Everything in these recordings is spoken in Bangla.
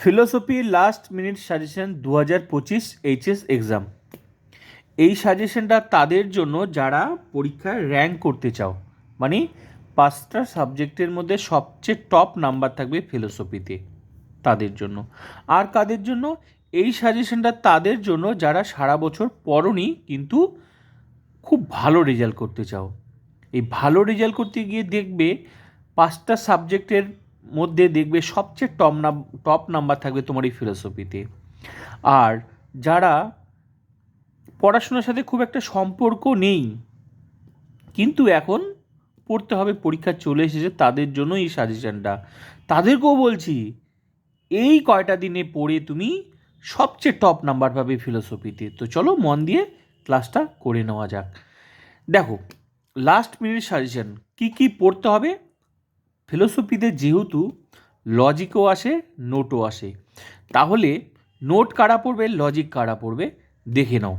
ফিলোসফি লাস্ট মিনিট সাজেশন দু হাজার পঁচিশ এইচএস এক্সাম এই সাজেশনটা তাদের জন্য যারা পরীক্ষায় র্যাঙ্ক করতে চাও মানে পাঁচটা সাবজেক্টের মধ্যে সবচেয়ে টপ নাম্বার থাকবে ফিলোসফিতে তাদের জন্য। আর কাদের জন্য? এই সাজেশনটা তাদের জন্য যারা সারা বছর পড়নি কিন্তু খুব ভালো রেজাল্ট করতে চাও। এই ভালো রেজাল্ট করতে গিয়ে দেখবে পাঁচটা সাবজেক্টের মধ্যে দেখবে সবচেয়ে টপ নাম টপ নাম্বার থাকবে তোমার এই ফিলোসফিতে আর যারা পড়াশোনার সাথে খুব একটা সম্পর্ক নেই, কিন্তু এখন পড়তে হবে, পরীক্ষা চলে এসেছে, তাদের জন্য এই সাজেশনটা তাদেরকেও বলছি, এই কয়টা দিনে পড়ে তুমি সবচেয়ে টপ নাম্বার পাবে ফিলোসফিতে তো চলো মন দিয়ে ক্লাসটা করে নেওয়া যাক। দেখো লাস্ট মিনিট সাজেশন কি কি পড়তে হবে? ফিলোসফিতে যেহেতু লজিকও আসে নোটও আসে, তাহলে নোট কারা পড়বে? লজিক কারা পড়বে? দেখে নাও।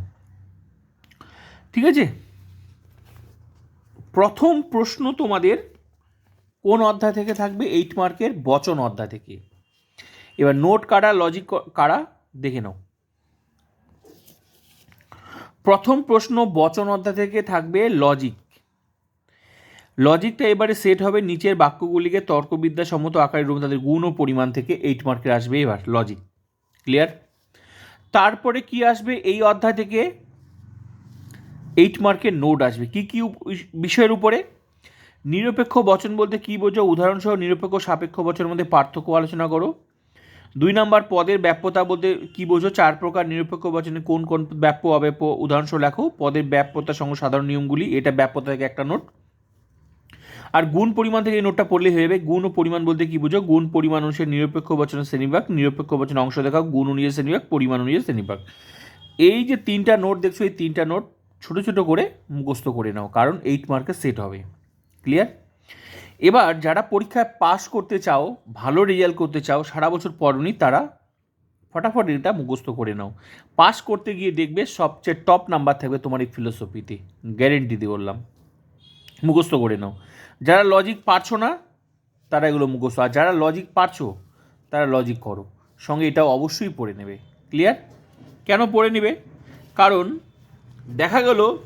ঠিক আছে? প্রথম প্রশ্ন তোমাদের কোন অধ্যায় থেকে থাকবে? এইট মার্কের বচন অধ্যায় থেকে। এবার নোট কারা লজিক কারা? দেখে নাও। প্রথম প্রশ্ন বচন অধ্যায় থেকে থাকবে লজিক লজিকটা এবারে সেট হবে নিচের বাক্যগুলিকে তর্কবিদ্যা সম্মত আকারে রূপ তাদের গুণ ও পরিমাণ থেকে এইট মার্কের আসবে এবার লজিক ক্লিয়ার তারপরে কি আসবে? এই অধ্যায় থেকে এইট মার্কের নোট আসবে। কি কি বিষয়ের উপরে? নিরপেক্ষ বচন বলতে কি বোঝো? উদাহরণসহ নিরপেক্ষ সাপেক্ষ বচনের মধ্যে পার্থক্য আলোচনা করো। দুই নম্বর পদের ব্যাপ্যতা বলতে কি বোঝো? চার প্রকার নিরপেক্ষ বচনে কোন কোন ব্যাপ্য, অব্যাপ্য, উদাহরণসহ লেখো। পদের ব্যাপ্যতার সঙ্গে সাধারণ নিয়মগুলি, এটা ব্যাপ্যতা থেকে একটা নোট আর গুণ পরিমাণ থেকে এই নোটটা পড়লে হয়ে যাবে। গুণ ও পরিমাণ বলতে কি বুঝো? গুণ পরিমাণ অনুসারে নিরপেক্ষ বচনের শ্রেণীভাগ নিরপেক্ষ বচনের অংশ দেখাও, গুণ অনুযায়ী শ্রেণীভাগ পরিমাণ অনুযায়ী শ্রেণীভাগ এই যে তিনটা নোট দেখছ, এই তিনটা নোট ছোট ছোট করে মুখস্থ করে নাও, কারণ এইট মার্কে সেট হবে। ক্লিয়ার এবার যারা পরীক্ষায় পাস করতে চাও, ভালো রেজাল্ট করতে চাও, সারা বছর পড়নি, তারা ফটাফট এটা মুখস্থ করে নাও। পাস করতে গিয়ে দেখবে সবচেয়ে টপ নাম্বার থাকবে তোমার এই ফিলোসফিতে গ্যারেন্টি দিয়ে বললাম। মুখস্থ করে নাও। যারা লজিক পারছ না, তারা এগুলো মুখস্থ। আর যারা লজিক পারছ, তারা লজিক করো। সঙ্গে এটাও অবশ্যই পড়ে নেবে। ক্লিয়ার কেন পড়ে নেবে? কারণ দেখা গেল,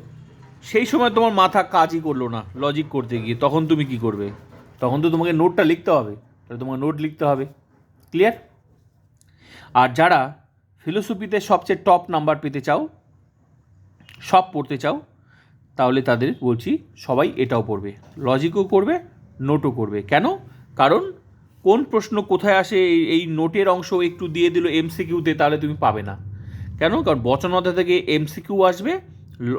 সেই সময় তোমার মাথা কাজই করল না লজিক করতে গিয়ে। তখন তুমি কি করবে? তখন তো তোমাকে নোটটা লিখতে হবে। তাহলে তোমাকে নোট লিখতে হবে। ক্লিয়ার আর যারা ফিলোসফিতে সবচেয়ে টপ নাম্বার পেতে চাও, সব পড়তে চাও তাহলে তাদের বলছি সবাই এটাও পড়বে। লজিকও করবে নোটও করবে। কেন? কারণ কোন প্রশ্ন কোথায় আসে, এই- নোটের অংশ একটু দিয়ে দিল এমসিকিউতে তাহলে তুমি পাবে না। কেন? কারণ বচনতা থেকে এমসিকিউ আসবে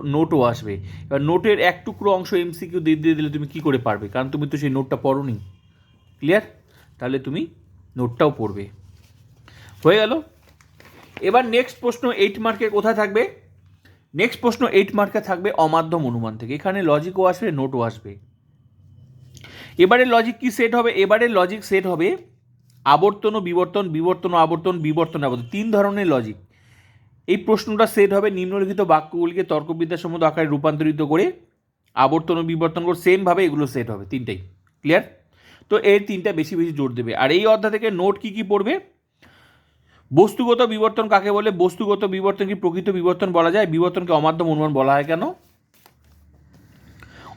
নোটও আসবে। এবার নোটের এক টুকরো অংশ এমসিকিউ দিয়ে দিয়ে দিলে তুমি কি করে পারবে? কারণ তুমি তো সেই নোটটা পড়োনি। ক্লিয়ার তাহলে তুমি নোটটাও পড়বে। হয়ে গেল। এবার নেক্সট প্রশ্ন এইট মার্কে কোথায় থাকবে? নেক্সট প্রশ্ন এইট মার্কে থাকবে অমাধ্যম অনুমান থেকে। এখানে লজিকও আসবে নোটও আসবে। এবারে লজিক কি সেট হবে? এবারে লজিক সেট হবে আবর্তন ও বিবর্তন বিবর্তন ও আবর্তন, বিবর্তন আবর্তন। তিন ধরনের লজিক এই প্রশ্নটা সেট হবে নিম্নলিখিত বাক্যগুলিকে তর্কবিদ্যা সম্মত আকারে রূপান্তরিত করে আবর্তন ও বিবর্তন করে সেমভাবে এগুলো সেট হবে, তিনটাই। ক্লিয়ার তো এর তিনটা বেশি বেশি জোর দেবে। আর এই অধ্যায় থেকে নোট কি কি পড়বে? বস্তুগত বিবর্তন কাকে বলে? বস্তুগত বিবর্তন কি প্রকৃত বিবর্তন বলা যায়? বিবর্তনকে অমাধ্যম অনুমান বলা হয় কেন?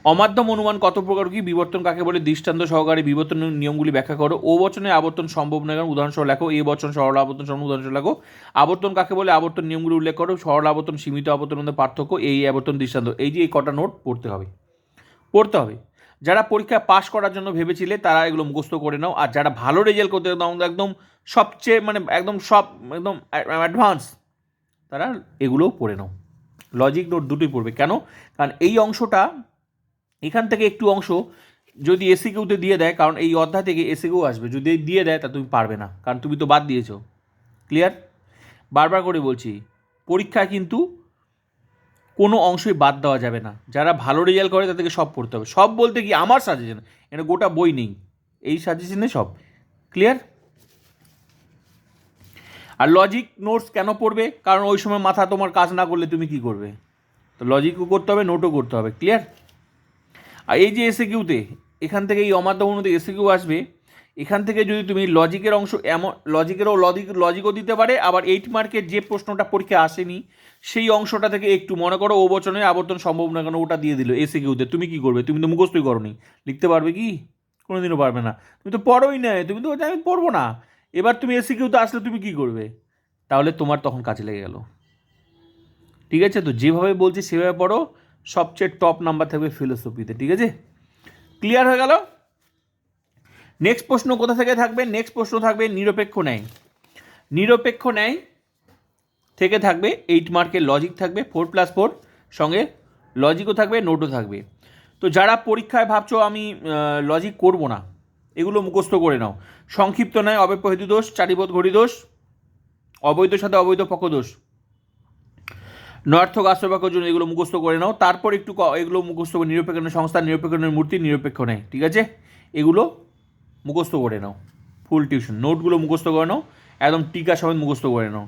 অমাধ্যম অনুমান কত প্রকার কি? বিবর্তন কাকে বলে? দৃষ্টান্ত সহকারে বিবর্তন নিয়মগুলি ব্যাখ্যা করো। ও বচনে আবর্তন সম্ভব নয় কারণ উদাহরণসহ লেখো, এ বচন সরল আবর্তন সম্ভব উদাহরণসহ লেখো। আবর্তন কাকে বলে? আবর্তন নিয়মগুলি উল্লেখ করো। সরল আবর্তন, সীমিত আবর্তনের মধ্যে পার্থক্য এই আবর্তন দৃষ্টান্ত। এই যে এই কটা নোট পড়তে হবে। পড়তে হবে। যারা পরীক্ষা পাশ করার জন্য ভেবেছিলে, তারা এগুলো মুখস্থ করে নাও। আর যারা ভালো রেজাল্ট করতে একদম সবচেয়ে মানে একদম সব, একদম অ্যাডভান্স তারা এগুলোও পড়ে নাও। লজিক নোট দুটোই পড়বে। কেন? কারণ এই অংশটা, এখান থেকে একটু অংশ যদি এসি কেউতে দিয়ে দেয়, কারণ এই অধ্যায় থেকে এসি কেউ আসবে, যদি দিয়ে দেয়, তা তুমি পারবে না, কারণ তুমি তো বাদ দিয়েছ। ক্লিয়ার বারবার করে বলছি পরীক্ষা কিন্তু কোনো অংশই বাদ দেওয়া যাবে না। যারা ভালো রেজাল্ট করে তাদেরকে সব পড়তে হবে। সব বলতে কি আমার সাজেশন এটা গোটা বই নেই। এই সাজেশনে সব। ক্লিয়ার আর লজিক নোটস কেন পড়বে? কারণ ওই সময় মাথা তোমার কাজ না করলে তুমি কি করবে? তো লজিকও করতে হবে নোটও করতে হবে। ক্লিয়ার আর এই যে এসে কিউতে এখান থেকে এই অনুতে এসে কিউ আসবে এখান থেকে যদি তুমি লজিকের অংশ এমন লজিকেরও লজিক লজিকও দিতে পারে, আবার এইট মার্কের যে প্রশ্নটা পরীক্ষা আসেনি, সেই অংশটা থেকে একটু মনে করো ও বচনের আবর্তন সম্ভব না কেন, ওটা দিয়ে দিল এসে কিউতে তুমি কি করবে? তুমি তো মুখস্থই করনি। লিখতে পারবে কি? কোনোদিনও পারবে না। তুমি তো পড়োই না তুমি তো আমি পড়ব না। এবার তুমি এসে কিউতে আসলে তুমি কি করবে? তাহলে তোমার তখন কাজে লেগে গেল। ঠিক আছে? তো যেভাবে বলছি সেভাবে পড়ো। সবচেয়ে টপ নাম্বার থাকবে ফিলোসফিতে ঠিক আছে? ক্লিয়ার হয়ে গেল? নেক্সট প্রশ্ন কোথা থেকে থাকবে? নেক্সট প্রশ্ন থাকবে নিরপেক্ষ ন্যায়। নিরপেক্ষ ন্যায় থেকে থাকবে এইট মার্কের লজিক থাকবে ফোর প্লাস ফোর সঙ্গে লজিকও থাকবে নোটও থাকবে। তো যারা পরীক্ষায় ভাবছ আমি লজিক করব না, এগুলো মুখস্থ করে নাও। সংক্ষিপ্ত নয় অব্যপহিত দোষ চারিপদ ঘড়ি দোষ, অবৈধ সাথে অবৈধ পক্ষ দোষ। নয়ার্থক আশ্রবাক্য জন্য এগুলো মুখস্থ করে নাও। তারপর একটু এগুলো মুখস্থ নিরপেক্ষ সংস্থা নিরপেক্ষ মূর্তি নিরপেক্ষ নেয় ঠিক আছে? এগুলো মুখস্থ করে নাও। ফুল টিউশন নোটগুলো মুখস্থ করে নাও। একদম টিকা সমেত মুখস্থ করে নাও।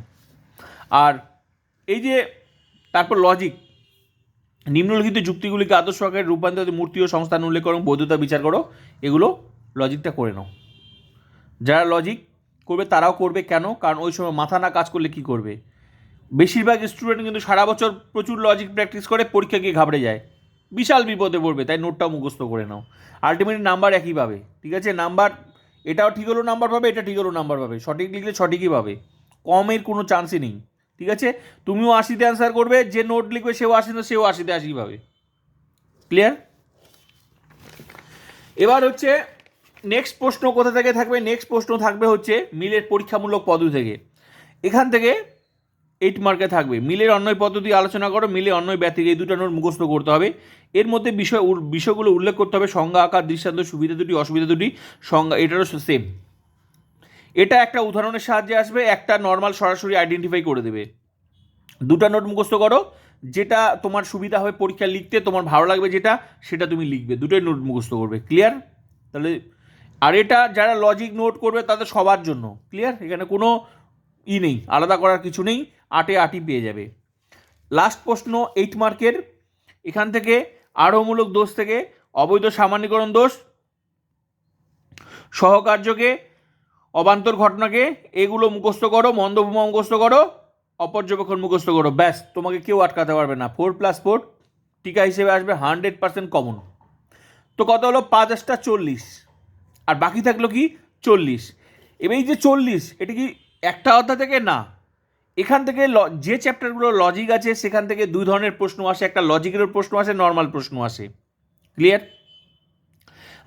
আর এই যে তারপর লজিক নিম্নলিখিত যুক্তিগুলিকে আদর্শ আকারে রূপান্তরিত মূর্তি ও সংস্থান উল্লেখ করো, বৈধতা বিচার করো, এগুলো লজিকটা করে নাও। যারা লজিক করবে তারাও করবে কেন? কারণ ওই সময় মাথা না কাজ করলে কি করবে? বেশিরভাগ স্টুডেন্ট কিন্তু সারা বছর প্রচুর লজিক প্র্যাকটিস করে, পরীক্ষা গিয়ে ঘাবড়ে যায়। বিশাল বিপদে পড়বে, তাই নোটটাও মুখস্থ করে নাও। আলটিমেটলি নাম্বার একই পাবে, ঠিক আছে? নাম্বার এটাও ঠিক হলো নাম্বার পাবে, এটা ঠিক হলো নাম্বার পাবে। সঠিক লিখলে সঠিকই পাবে। কমের কোনো চান্সই নেই, ঠিক আছে? তুমিও আশিতে অ্যান্সার করবে, যে নোট লিখবে সেও আশিতে সেও আশিতে আশি পাবে। ক্লিয়ার এবার হচ্ছে নেক্সট প্রশ্ন কোথা থেকে থাকবে? নেক্সট প্রশ্ন থাকবে হচ্ছে মিলের পরীক্ষামূলক পদ্ধতি থেকে। এখান থেকে এইট মার্কে থাকবে। মিলের অন্যয় পদ্ধতি আলোচনা করো, মিলে অন্যয় ব্যতিক এই দুটো নোট মুখস্থ করতে হবে। এর মধ্যে বিষয় বিষয়গুলো উল্লেখ করতে হবে, সংজ্ঞা, আকার, দৃষ্টান্ত, সুবিধা দুটি, অসুবিধা দুটি, সংজ্ঞা, এটারও সেম এটা একটা উদাহরণের সাহায্যে আসবে, একটা নর্মাল সরাসরি আইডেন্টিফাই করে দেবে। দুটা নোট মুখস্থ করো, যেটা তোমার সুবিধা হবে পরীক্ষা লিখতে, তোমার ভালো লাগবে যেটা, সেটা তুমি লিখবে। দুটোই নোট মুখস্থ করবে। ক্লিয়ার তাহলে, আর এটা যারা লজিক নোট করবে তাদের সবার জন্য। ক্লিয়ার এখানে কোনো ই নেই, আলাদা করার কিছু নেই, আটে আটই পেয়ে যাবে। লাস্ট প্রশ্ন এইট মার্কের এখান থেকে আরোহমূলক দোষ থেকে অবৈধ সামান্যীকরণ দোষ, সহকার্যকে, অবান্তর ঘটনাকে, এগুলো মুখস্থ করো, মন্দভূমা মুখস্থ করো, অপর্যবেক্ষণ মুখস্থ করো, ব্যাস, তোমাকে কেউ আটকাতে পারবে না। ফোর প্লাস ফোর টিকা হিসেবে আসবে হান্ড্রেড পার্সেন্ট কমন তো কত হলো পাঁচ আটটা চল্লিশ, আর বাকি থাকল কি চল্লিশ। এবার এই যে চল্লিশ, এটা কি একটা অধ্যায় থেকে? না। এখান থেকে যে চ্যাপ্টারগুলো লজিক আছে, সেখান থেকে দুই ধরনের প্রশ্ন আসে, একটা লজিকের প্রশ্ন আসে নর্মাল প্রশ্ন আসে। ক্লিয়ার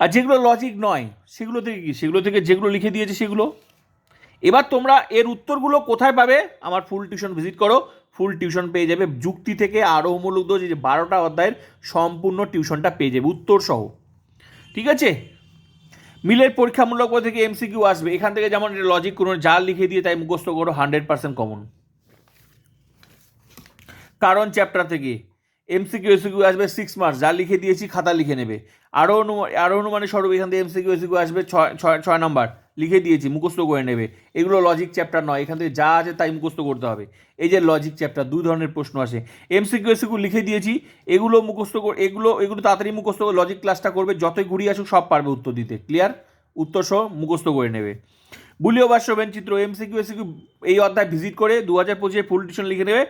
আর যেগুলো লজিক নয়, সেগুলো থেকে কি? সেগুলো থেকে যেগুলো লিখে দিয়েছে সেগুলো। এবার তোমরা এর উত্তরগুলো কোথায় পাবে? আমার ফুল টিউশন ভিজিট করো। ফুল টিউশন পেয়ে যাবে। যুক্তি থেকে আরোহমূলক যে বারোটা অধ্যায়ের সম্পূর্ণ টিউশনটা পেয়ে যাবে। উত্তর সহ ঠিক আছে? মিলের পরীক্ষামূলক থেকে এমসিকিউ আসবে। এখান থেকে যেমন লজিক কোনো যা লিখে দিয়ে তাই মুখস্থ করো হান্ড্রেড পার্সেন্ট কমন কারণ চ্যাপ্টার থেকে এমসিকিউ এসিকিউ আসবে সিক্স মার্কস যা লিখে দিয়েছি খাতা লিখে নেবে। আরও অনুমান আরও অনুমানের স্বরূপ এখান থেকে এমসিকিউ এসিকিউ আসবে ছয় ছয় ছয় নাম্বার লিখে দিয়েছি, মুখস্থ করে নেবে। এগুলো লজিক চ্যাপ্টার নয়, এখান থেকে যা আছে তাই মুখস্থ করতে হবে। এই যে লজিক চ্যাপ্টার দুই ধরনের প্রশ্ন আসে। এমসিকিউ এসিকিউ লিখে দিয়েছি, এগুলো মুখস্থ করে, এগুলো এগুলো তাড়াতাড়ি মুখস্থ করে লজিক ক্লাসটা করবে, যতই ঘুরিয়ে আসুক সব পারবে উত্তর দিতে। ক্লিয়ার উত্তর সহ মুখস্থ করে নেবে। বুলিও বাস্য চিত্র এমসিকিউ এসিকিউ এই অধ্যায় ভিজিট করে দু হাজার পঁচিশে ফুল টিউশন লিখে নেবে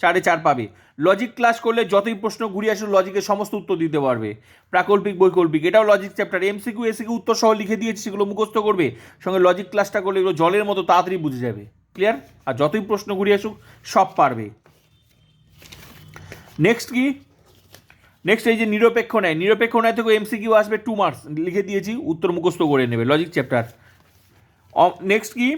চারে চার পাবে। লজিক ক্লাস করলে যতই প্রশ্ন ঘুরিয়ে আসুক লজিকের সমস্ত উত্তর দিতে পারবে। প্রাকল্পিক, বৈকল্পিক, এটাও লজিক চ্যাপ্টার এমসিকিউ এসিকিউ উত্তর সহ লিখে দিয়েছি, সেগুলো মুখস্থ করবে। সঙ্গে লজিক ক্লাসটা করলে এগুলো জলের মতো তাড়াতাড়ি বুঝে যাবে। ক্লিয়ার আর যতই প্রশ্ন ঘুরিয়ে আসুক, সব পারবে। নেক্সট কি? নেক্সট এই যে নিরপেক্ষ নেয় নিরপেক্ষ নেয় থেকে এমসিকিউ আসবে টু মার্কস লিখে দিয়েছি, উত্তর মুখস্থ করে নেবে লজিক চ্যাপ্টার নেক্সট কি?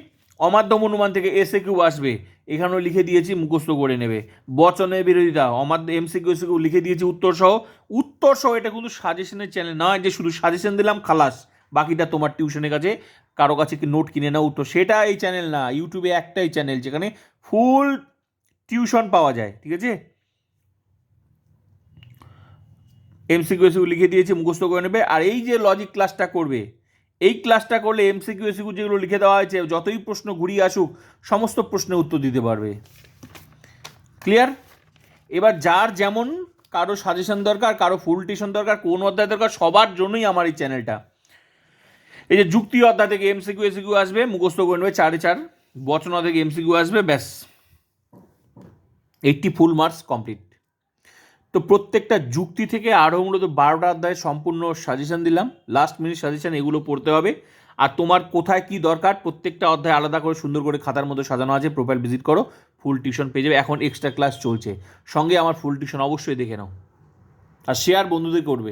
অমাধ্যম অনুমান থেকে এসে কিউ আসবে। এখানেও লিখে দিয়েছি, মুখস্থ করে নেবে। বচনের বিরোধিতা, অমাধ্য এমসিকিউ এসিকিউ লিখে দিয়েছি উত্তর সহ উত্তর সহ এটা কিন্তু সাজেশনের চ্যানেল নয়, যে শুধু সাজেশন দিলাম, খালাস। বাকিটা তোমার টিউশনের কাছে, কারও কাছে কি নোট কিনে নাও উত্তর। সেটা এই চ্যানেল না ইউটিউবে একটাই চ্যানেল যেখানে ফুল টিউশন পাওয়া যায়, ঠিক আছে? এমসিকিউ লিখে দিয়েছি, মুখস্থ করে নেবে। আর এই যে লজিক ক্লাসটা করবে এই ক্লাসটা করলে এমসিকিউ এসিকিউ যেগুলো লিখে দেওয়া হয়েছে, যতই প্রশ্ন ঘুরিয়ে আসুক, সমস্ত প্রশ্নের উত্তর দিতে পারবে। ক্লিয়ার এবার যার যেমন কারও সাজেশন দরকার, কারও ফুল টিউশন দরকার, কোন অধ্যায় দরকার, সবার জন্যই আমার এই চ্যানেলটা এই যে যুক্তি অধ্যায় থেকে এমসিকিউ এসিকিউ আসবে, মুখস্থ করে নেবে চারে চার, বচন থেকে এমসিকিউ আসবে, ব্যাস। এইটটি ফুল মার্কস কমপ্লিট তো প্রত্যেকটা যুক্তি থেকে আরও মূলত বারোটা অধ্যায় সম্পূর্ণ সাজেশন দিলাম। লাস্ট মিনিট সাজেশন এগুলো পড়তে হবে। আর তোমার কোথায় কি দরকার, প্রত্যেকটা অধ্যায় আলাদা করে সুন্দর করে খাতার মধ্যে সাজানো আছে প্রোফাইল ভিজিট করো ফুল টিউশন পেয়ে যাবে। এখন এক্সট্রা ক্লাস চলছে। সঙ্গে আমার ফুল টিউশন অবশ্যই দেখে নাও। আর শেয়ার বন্ধুদের করবে।